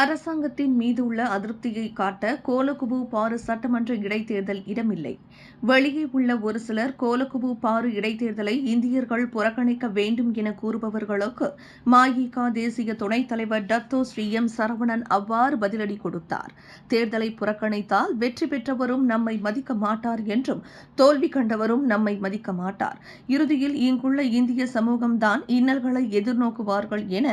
அரசாங்கத்தின் மீது உள்ள அதிருப்தியை காட்ட கோலகுபு பாரு சட்டமன்ற இடைத்தேர்தல் இடமில்லை. வெளியே உள்ள ஒரு சிலர் கோலகுபு பாரு இடைத்தேர்தலை இந்தியர்கள் புறக்கணிக்க வேண்டும் என கூறுபவர்களுக்கு மாயிகா தேசிய துணைத் தலைவர் டத்தோ ஸ்ரீ எம் சரவணன் அவ்வாறு பதிலடி கொடுத்தார். தேர்தலை புறக்கணித்தால் வெற்றி பெற்றவரும் நம்மை மதிக்க மாட்டார் என்றும் தோல்வி கண்டவரும் நம்மை மதிக்க மாட்டார். இறுதியில் இங்குள்ள இந்திய சமூகம்தான் இன்னல்களை எதிர்நோக்குவார்கள் என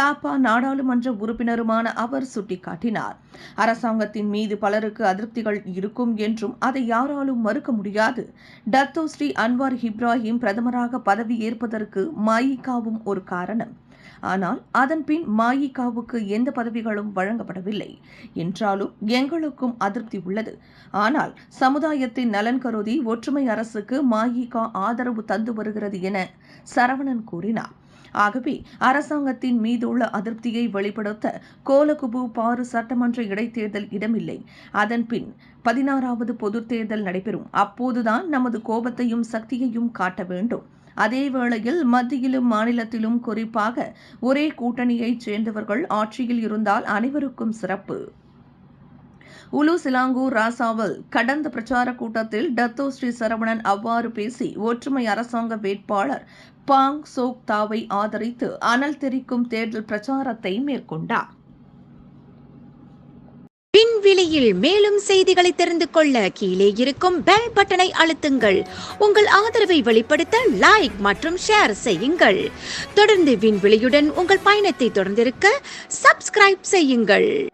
தாப்பா நாடாளுமன்ற உறுப்பினருமான அவர் சுட்டிக்காட்டினார். அரசாங்கத்தின் மீது பலருக்கு அதிருப்திகள் இருக்கும் என்றும் அதை யாராலும் மறுக்க முடியாது. டத்தோ ஸ்ரீ அன்வார் இப்ராஹிம் பிரதமராக பதவி ஏற்பதற்கு மாயிகாவும் ஒரு காரணம். ஆனால் அதன்பின் மாயிகாவுக்கு எந்த பதவிகளும் வழங்கப்படவில்லை. என்றாலும் எங்களுக்கும் அதிருப்தி உள்ளது. ஆனால் சமுதாயத்தின் நலன் கருதி ஒற்றுமை அரசுக்கு மாயிகா ஆதரவு தந்து வருகிறது என சரவணன் கூறினார். ஆகவே அரசாங்கத்தின் மீதுள்ள அதிருப்தியை வெளிப்படுத்த கோலகுபு பாரு சட்டமன்ற இடைத்தேர்தல் இடமில்லை. அதன்பின் பதினாறாவது பொதுத் தேர்தல் நடைபெறும். அப்போதுதான் நமது கோபத்தையும் சக்தியையும் காட்ட வேண்டும். அதே வேளையில் மத்தியிலும் மாநிலத்திலும் குறிப்பாக ஒரே கூட்டணியைச் சேர்ந்தவர்கள் ஆட்சியில் இருந்தால் அனைவருக்கும் சிறப்பு. உலு சிலாங்கூர் ராசாவில் கடந்த பிரச்சார கூட்டத்தில் டத்தோ ஸ்ரீ சரவணன் அவ்வாறு பேசி ஒற்றுமை அரசாங்க வேட்பாளர் பாங் சோக் தாவை ஆதரித்து அனல் தெரிக்கும் தேர்தல் பிரச்சாரத்தை மேற்கொண்டார். விண்வெளியில் மேலும் செய்திகளை தெரிந்து கொள்ள கீழே இருக்கும் பெல் பட்டனை அழுத்துங்கள். உங்கள் ஆதரவை வெளிப்படுத்த லைக் மற்றும் ஷேர் செய்யுங்கள். தொடர்ந்து விண்வெளியுடன் உங்கள் பயணத்தை தொடர்ந்திருக்க சப்ஸ்கிரைப் செய்யுங்கள்.